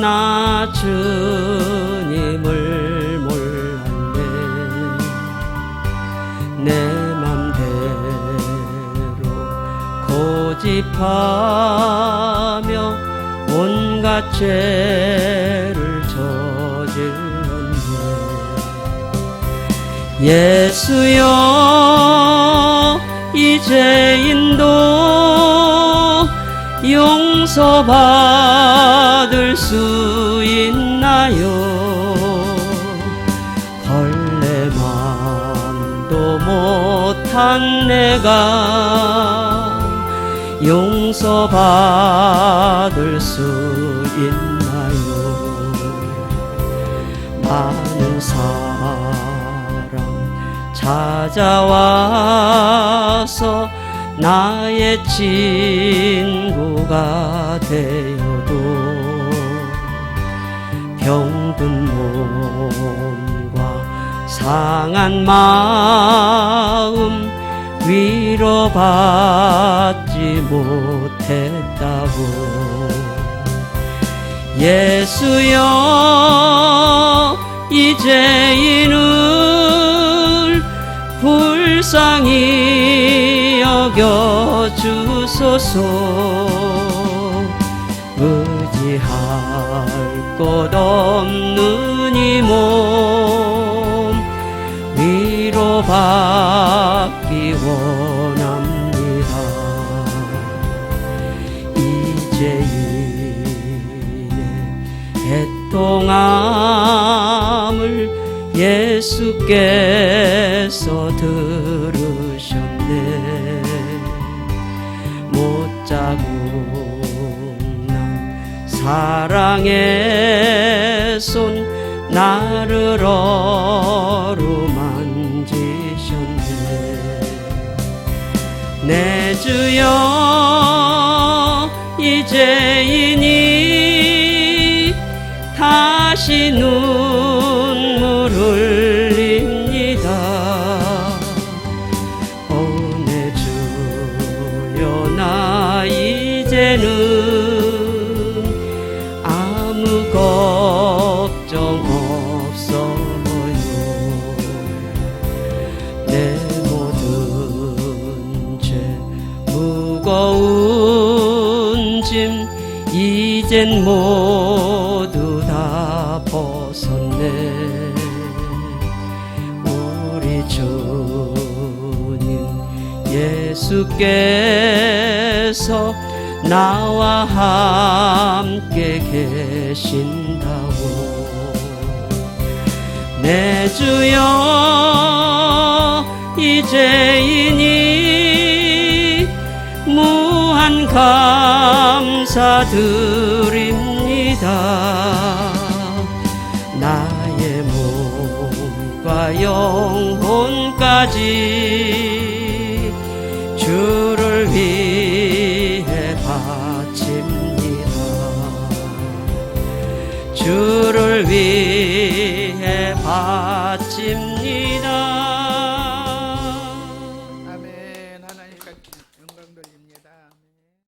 나 주님을 몰랐네. 내 맘대로 고집하며 온갖 죄를 저질렀네. 예수여 이제 인도 용서받을 수 있나요? 걸레만도 못한 내가 용서받을 수 있나요? 많은 사람 찾아와서 나의 친구가 되어도 병든 몸과 상한 마음 위로받지 못했다고. 예수여 이제인을 불쌍히 여겨 주소서 의지할 것 없는 이 몸 위로 받기 원합니다. 이제인의 애통함을 예수께서 들으셨네. 못자국 난 사랑의 손 나를 어루만지셨네. 내 주여 이제이니 다시 눈물 흘립니다. 오 내 주여 나 이제는 없어요 내 모든 죄 무거운 짐 이젠 모두 다 벗었네. 우리 주님 예수께서 나와 함께 계신다고 내 주여 이제이니 무한 감사드립니다. 나의 몸과 영혼까지 주를 위해 바칩니다. 주를 위해 바칩니다.